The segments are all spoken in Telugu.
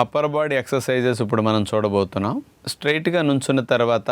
అప్పర్ బాడీ ఎక్సర్సైజెస్ ఇప్పుడు మనం చూడబోతున్నాం. స్ట్రైట్గా నుంచున్న తర్వాత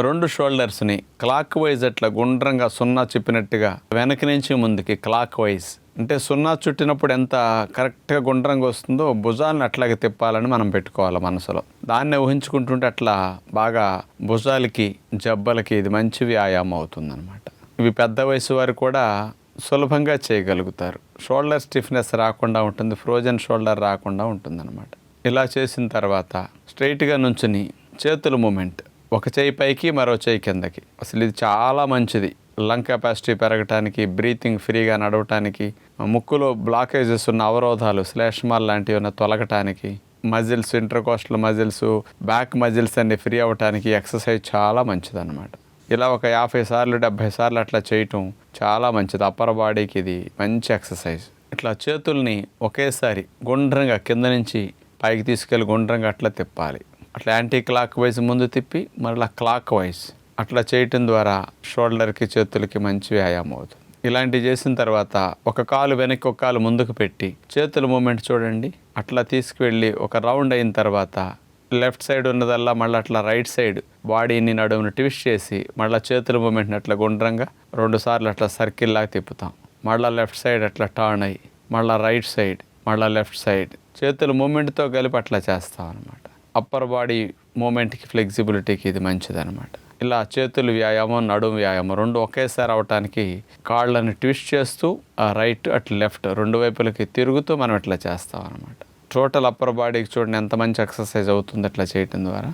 రెండు షోల్డర్స్ని క్లాక్ వైజ్ అట్లా గుండ్రంగా సున్నా చెప్పినట్టుగా వెనక నుంచి ముందుకి క్లాక్ వైజ్ అంటే సున్నా చుట్టినప్పుడు ఎంత కరెక్ట్గా గుండ్రంగా వస్తుందో భుజాలను అట్లాగే తిప్పాలని మనం పెట్టుకోవాలి మనసులో. దాన్ని ఊహించుకుంటుంటే అట్లా బాగా భుజాలకి జబ్బలకి ఇది మంచి వ్యాయామం అవుతుందన్నమాట. ఇవి పెద్ద వయసు వారు కూడా సులభంగా చేయగలుగుతారు. షోల్డర్ స్టిఫ్నెస్ రాకుండా ఉంటుంది ఫ్రోజన్ షోల్డర్ రాకుండా ఉంటుందన్నమాట. ఇలా చేసిన తర్వాత స్ట్రైట్గా నుంచుని చేతుల మూమెంట్. ఒక చేయి పైకి మరో చేయి కిందకి. అసలు ఇది చాలా మంచిది. లంగ్ కెపాసిటీ పెరగటానికి బ్రీతింగ్ ఫ్రీగా నడవటానికి ముక్కులో బ్లాకేజెస్ ఉన్న అవరోధాలు శ్లేష్మాలు లాంటివి ఉన్న తొలగటానికి muscles intercostal muscles back muscles అన్ని ఫ్రీ అవ్వటానికి ఎక్సర్సైజ్ చాలా మంచిదన్నమాట. ఇలా ఒక యాభై సార్లు డెబ్భై సార్లు అట్లా చేయటం చాలా మంచిది. అప్పర్ బాడీకి ఇది మంచి ఎక్సర్సైజ్. ఇట్లా చేతుల్ని ఒకేసారి గుండ్రంగా కింద నుంచి పైకి తీసుకెళ్ళి గుండ్రంగా అట్లా తిప్పాలి. అట్లా యాంటీ క్లాక్ వైజ్ ముందు తిప్పి మరలా క్లాక్ వైజ్ అట్లా చేయటం ద్వారా షోల్డర్కి చేతులకి మంచి వ్యాయామం అవుతుంది. ఇలాంటివి చేసిన తర్వాత ఒక కాలు వెనక్కి ఒక కాలు ముందుకు పెట్టి చేతుల మూమెంట్ చూడండి. అట్లా తీసుకువెళ్ళి ఒక రౌండ్ అయిన తర్వాత లెఫ్ట్ సైడ్ ఉన్నదల్లా మళ్ళీ అట్లా రైట్ సైడ్ బాడీని నడుమును ట్విస్ట్ చేసి మళ్ళీ చేతుల మూమెంట్ని అట్లా గుండ్రంగా రెండు సార్లు అట్లా సర్కిల్లాగా తిప్పుతాం. మళ్ళీ లెఫ్ట్ సైడ్ అట్లా టర్న్ అయ్యి మళ్ళీ రైట్ సైడ్ మళ్ళీ లెఫ్ట్ సైడ్. చేతుల మూమెంట్తో కలిపి అట్లా చేస్తాం అనమాట అప్పర్ బాడీ మూమెంట్కి ఫ్లెక్సిబిలిటీకి ఇది మంచిదనమాట ఇలా చేతులు వ్యాయామం నడుము వ్యాయామం రెండు ఒకేసారి అవటానికి కాళ్ళని ట్విస్ట్ చేస్తూ ఆ రైట్ అటు లెఫ్ట్ రెండు వైపులకి తిరుగుతూ మనం ఇట్లా చేస్తాం అనమాట టోటల్ అప్పర్ బాడీకి చూడండి ఎంత మంచి ఎక్సర్సైజ్ అవుతుంది అట్లా చేయటం ద్వారా.